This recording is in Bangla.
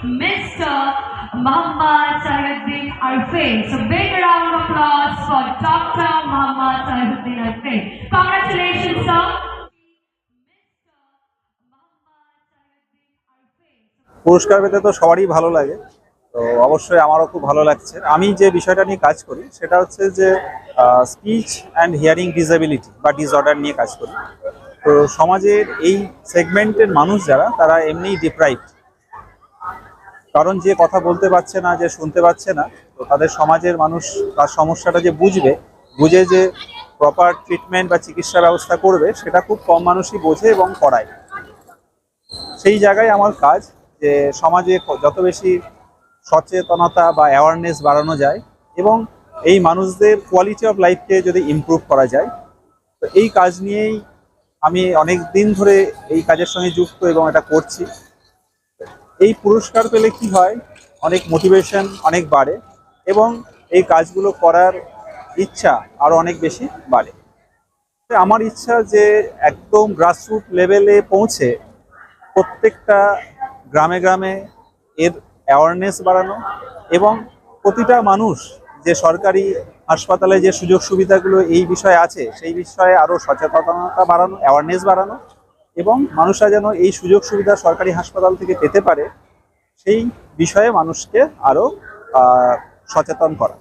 Mr. Muhammad Sahibuddin Arfe. So big round of applause for Dr. Muhammad Sahibuddin Arfe. Congratulations, sir. পুরস্কার পেতে তো সবারই ভালো লাগে তো অবশ্যই আমারও খুব ভালো লাগছে আমি যে বিষয়টা নিয়ে কাজ করি সেটা হচ্ছে যে স্পিচ অ্যান্ড হিয়ারিং ডিসেবিলিটি বা ডিসঅর্ডার নিয়ে কাজ করি তো সমাজের এই সেগমেন্টের মানুষ যারা তারা এমনিই ডিপ্রাইভড কারণ যে কথা বলতে পারছে না, যে শুনতে পাচ্ছে না, তো তাদের সমাজের মানুষ তার সমস্যাটা যে বুঝবে, বুঝে যে প্রপার ট্রিটমেন্ট বা চিকিৎসা ব্যবস্থা করবে, সেটা খুব কম মানুষই বোঝে এবং করায়। সেই জায়গায় আমার কাজ যে সমাজে যত বেশি সচেতনতা বা অ্যাওয়ারনেস বাড়ানো যায় এবং এই মানুষদের কোয়ালিটি অফ লাইফকে যদি ইমপ্রুভ করা যায়, তো এই কাজ নিয়েই আমি অনেক দিন ধরে এই কাজের সঙ্গে যুক্ত এবং এটা করছি। এই পুরস্কার পেলে কি হয়? অনেক মোটিভেশন অনেক বাড়ে এবং এই কাজগুলো করার ইচ্ছা আরও অনেক বেশি বাড়ে। আমার ইচ্ছা যে একদম গ্রাসরুট লেভেলে পৌঁছে প্রত্যেকটা গ্রামে গ্রামে এর অ্যাওয়ারনেস বাড়ানো এবং প্রতিটা মানুষ যে সরকারি হাসপাতালে যে সুযোগ সুবিধাগুলো এই বিষয়ে আছে, সেই বিষয়ে আরও সচেতনতা বাড়ানো অ্যাওয়ারনেস বাড়ানো এবং মানুষরা যেন এই সুযোগ সুবিধা সরকারি হাসপাতাল থেকে পেতে পারে, সেই বিষয়ে মানুষকে আরও সচেতন করা।